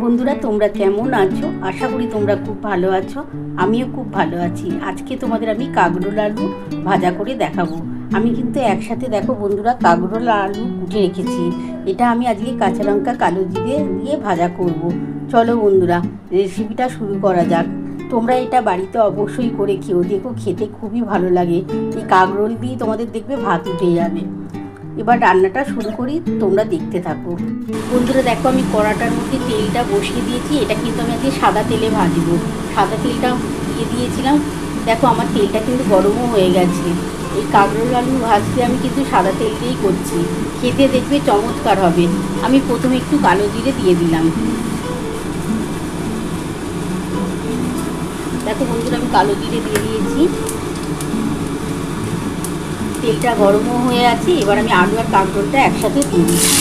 বন্ধুরা, তোমরা কেমন আছো? আশা করি তোমরা খুব ভালো আছো। আমিও খুব ভালো আছি। আজকে তোমাদের আমি কাগরোল আলু ভাজা করে দেখাবো। আমি কিন্তু একসাথে দেখো বন্ধুরা কাগরোল আলু কুটে রেখেছি। এটা আমি আজকে কাঁচা লঙ্কা, কালো জিরে দিয়ে ভাজা করব। চলো বন্ধুরা রেসিপিটা শুরু করা যাক। তোমরা এটা বাড়িতে অবশ্যই করে খেও। দেখো খেতে খুবই ভালো লাগে। এই কাগরোল দিয়ে তোমাদের দেখবে ভাত উঠে যাবে। এবার রান্নাটা শুরু করি, তোমরা দেখতে থাকো। বন্ধুরা, দেখো আমি কড়াটার মধ্যে তেলটা বসিয়ে দিয়েছি, এটা কিন্তু আমি আজকে সাদা তেলে ভাজবো। সাদা তেলটা দিয়ে দিয়েছিলাম, দেখো আমার তেলটা কিন্তু গরমও হয়ে গেছে। এই কাঁকরোল আলু ভাজতে আমি কিন্তু সাদা তেল দিয়েই করছি। খেতে দেখবে চমৎকার হবে। আমি প্রথমে একটু কালো জিরে দিয়ে দিলাম। দেখো বন্ধুরা, আমি কালো জিরে দিয়ে দিয়েছি। তেলটা গরমও হয়ে আছে, এবার আমি আলু আর কাঁকরোলটা একসাথে দিয়ে দিচ্ছি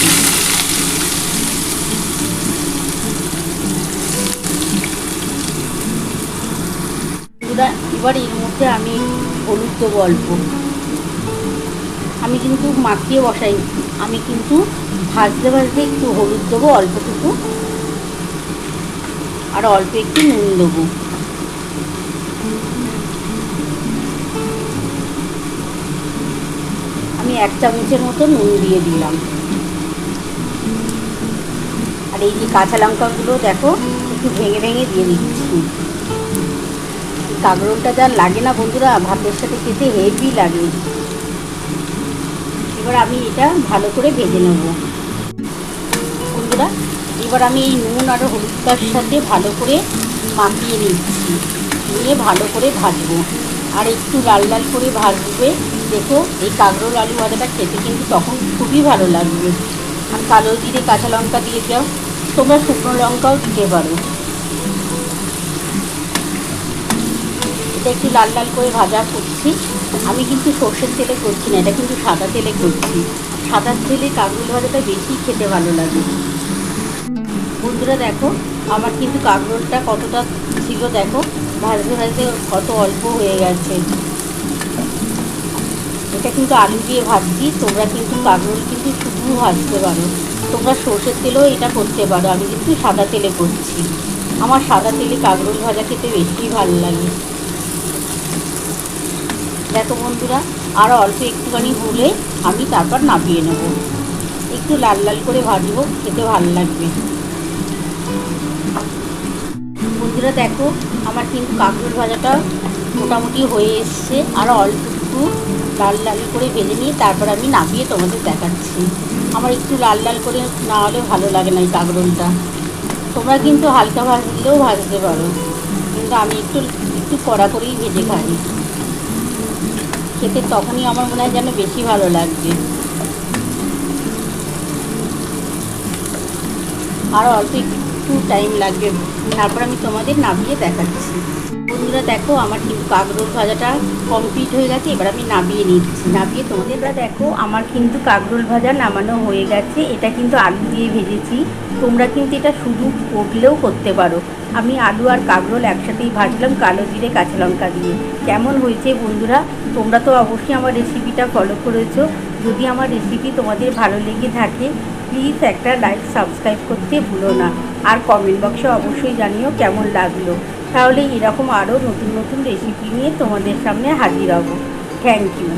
এবার এর মধ্যে আমি হলুদ দেবো অল্প। আমি কিন্তু মাখিয়ে বসাই আমি কিন্তু ভাজতে ভাজতে একটু হলুদ দেবো, অল্পটুকু। আর অল্প একটু নুন দেবো। এক চামচের মতো নুন দিয়ে দিলাম। আর এই যে কাঁচা লঙ্কাগুলো দেখো, একটু ভেঙে ভেঙে দিয়ে দিচ্ছি। এই কাঁকরোলটা যা লাগে না বন্ধুরা, ভাতের সাথে খেতে হেভি লাগে। এবার আমি এটা ভালো করে ভেজে নেব। বন্ধুরা, এবার আমি এই নুন আর হলুদটার সাথে ভালো করে মাখিয়ে নিচ্ছি। নিয়ে ভালো করে ভাজবো। আর একটু লাল লাল করে ভাজবে। দেখো, এই কাঁকরোল আলু ভাজাটা খেতে কিন্তু তখন খুবই ভালো লাগবে। আর কালো জিরে কাঁচা লঙ্কা দিয়ে দাও, তোমরা শুকনো লঙ্কাও দিতে পারো। এটা একটু লাল লাল করে ভাজা করছি। আমি কিন্তু সর্ষের তেলে করছি না, এটা কিন্তু সাদা তেলে করছি। সাদা তেলে কাঁকরোল ভাজাটা বেশি খেতে ভালো লাগে। বন্ধুরা দেখো, আমার কিন্তু কাঁকরোলটা কতটা ছিল দেখো, ভাজতে ভাজতে কত অল্প হয়ে গেছে। এটা কিন্তু আলু দিয়ে ভাজছি, তোমরা কিন্তু কাঁকরোল কিন্তু শুধু ভাজতে পারো। তোমরা সর্ষের তেলেও এটা করতে পারো, আমি কিন্তু সাদা তেলে করছি। আমার সাদা তেলে কাঁকরোল ভাজা খেতে বেশি ভালো লাগে। দেখো বন্ধুরা আরও অল্প একটুখানি হলে আমি তারপর নামিয়ে নেব। একটু লাল লাল করে ভাজবো, খেতে ভালো লাগবে। বন্ধুরা দেখো, আমার কিন্তু কাঁকরোল ভাজাটা মোটামুটি হয়ে এসছে আরও অল্প একটু লাল লাল করে ভেজে নিয়ে তারপর আমি নামিয়ে তোমাদের দেখাচ্ছি। আমার একটু লাল লাল করে না হলে ভালো লাগে না এই কাঁকরোলটা। তোমরা কিন্তু হালকা ভাজলেও ভাজতে পারো। কিন্তু আমি একটু একটু কড়া করেই ভেজে খাই। খেতে তখনই আমার মনে হয় যেন বেশি ভালো লাগবে। আর অল্প একটু টাইম লাগবে। তারপর আমি তোমাদের নামিয়ে দেখাচ্ছি। বন্ধুরা দেখো, আমার কিন্তু কাকরোল ভাজাটা কমপ্লিট হয়ে গেছে। এবার আমি নামিয়ে নিচ্ছি। নামিয়ে তোমাদের এবার দেখো, আমার কিন্তু কাকরোল ভাজা নামানো হয়ে গেছে। এটা কিন্তু আলু দিয়ে ভেজেছি। তোমরা কিন্তু এটা শুধু করলেও করতে পারো। আমি আলু আর কাকরোল একসাথেই ভাজলাম কালো জিরে, কাঁচা লঙ্কা দিয়ে। কেমন হয়েছে বন্ধুরা? তোমরা তো অবশ্যই আমার রেসিপিটা ফলো করেছ। যদি আমার রেসিপি তোমাদের ভালো লেগে থাকে প্লিজ একটা লাইক সাবস্ক্রাইব করতে ভুলো না। আর কমেন্ট বক্সে অবশ্যই জানিও কেমন লাগল। তাহলে এরকম আরও নতুন নতুন রেসিপি নিয়ে তোমাদের সামনে হাজির হব। Thank you